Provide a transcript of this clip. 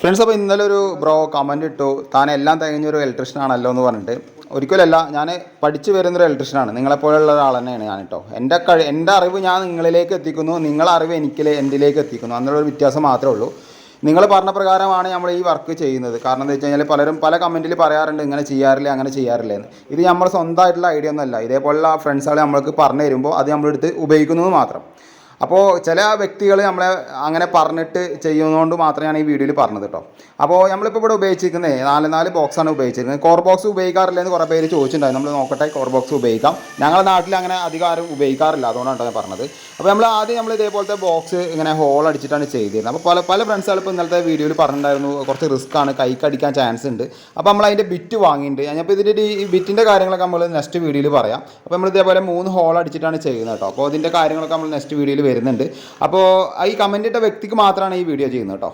Friends അപ്പോൾ ഇന്നലെ ഒരു ബ്രോ കമന്റ് ഇട്ടു താൻ എല്ലാം തികഞ്ഞൊരു ഇലക്ട്രീഷ്യൻ ആണല്ലോ എന്ന് പറഞ്ഞിട്ട്. ഒരിക്കലല്ല ഞാൻ പഠിച്ചു വരുന്നൊരു ഇലക്ട്രീഷ്യനാണ് നിങ്ങളെപ്പോലുള്ള ഒരാൾ തന്നെയാണ് ഞാൻ കേട്ടോ. എന്റെ കഴി എന്റെ അറിവ് ഞാൻ നിങ്ങളിലേക്ക് എത്തിക്കുന്നു. നിങ്ങളെ അറിവ് എനിക്ക് എന്നിലേക്ക് എത്തിക്കുന്നു? അന്നുള്ള ഒരു വ്യത്യാസം മാത്രമേ ഉള്ളൂ. നിങ്ങൾ പറഞ്ഞ പ്രകാരമാണ് നമ്മൾ ഈ വർക്ക് ചെയ്യുന്നത്. കാരണം എന്താ വെച്ച് കഴിഞ്ഞാൽ പലരും പല കമന്റിൽ പറയാറുണ്ട് ഇങ്ങനെ ചെയ്യാറില്ല അങ്ങനെ ചെയ്യാറില്ല എന്ന്. ഇത് നമ്മൾ സ്വന്തമായിട്ടുള്ള ഐഡിയ ഒന്നുമല്ല. ഇതേപോലുള്ള ഫ്രണ്ട്സുകൾ നമ്മൾക്ക് പറഞ്ഞു തരുമ്പോൾ അത് നമ്മളെടുത്ത് ഉപയോഗിക്കുന്നത് മാത്രം. അപ്പോൾ ചില വ്യക്തികൾ നമ്മളെ അങ്ങനെ പറഞ്ഞിട്ട് ചെയ്യുന്നതുകൊണ്ട് മാത്രമാണ് ഈ വീഡിയോയിൽ പറഞ്ഞത് കേട്ടോ. അപ്പോൾ നമ്മളിപ്പോൾ ഇവിടെ ഉപയോഗിച്ചിരിക്കുന്നത് നാല് നാല് ബോക്സാണ് ഉപയോഗിച്ചിരിക്കുന്നത്. കോർ ബോക്സ് ഉപയോഗിക്കാറില്ല എന്ന് കുറേ പേര് ചോദിച്ചിട്ടുണ്ടായിരുന്നു. നമ്മൾ നോക്കട്ടെ കോർ ബോക്സ് ഉപയോഗിക്കാം. ഞങ്ങളുടെ നാട്ടിൽ അങ്ങനെ അധികം ആരും ഉപയോഗിക്കാറില്ല അതുകൊണ്ടാണ് ഞാൻ പറഞ്ഞത്. അപ്പോൾ നമ്മൾ ആദ്യം നമ്മൾ ഇതേപോലത്തെ ബോക്സ് ഇങ്ങനെ ഹോൾ അടിച്ചിട്ടാണ് ചെയ്തിരുന്നത്. അപ്പോൾ പല പല ഫ്രണ്ട്സുകൾ ഇപ്പോൾ ഇന്നലത്തെ വീഡിയോയിൽ പറഞ്ഞിട്ടുണ്ടായിരുന്നു കുറച്ച് റിസ്ക് ആണ് കൈക്കടിക്കാൻ ചാൻസ് ഉണ്ട്. അപ്പോൾ നമ്മൾ അതിന്റെ ബിറ്റ് വാങ്ങിയിട്ടുണ്ട്. ഞാനിപ്പോൾ ഇതിന്റെ ഈ ബിറ്റിന്റെ കാര്യങ്ങളൊക്കെ നമ്മൾ നെക്സ്റ്റ് വീഡിയോയിൽ പറയാം. അപ്പോൾ നമ്മൾ ഇതേപോലെ മൂന്ന് ഹോൾ അടിച്ചിട്ടാണ് ചെയ്യുന്നത് കേട്ടോ. അപ്പോൾ ഇതിന്റെ കാര്യങ്ങളൊക്കെ നമ്മൾ നെക്സ്റ്റ് വീഡിയോയിൽ വരുന്നുണ്ട്. അപ്പോൾ ഈ കമന്റ് ഇട്ട വ്യക്തിക്ക് മാത്രമാണ് ഈ വീഡിയോ ചെയ്യുന്നത് കേട്ടോ.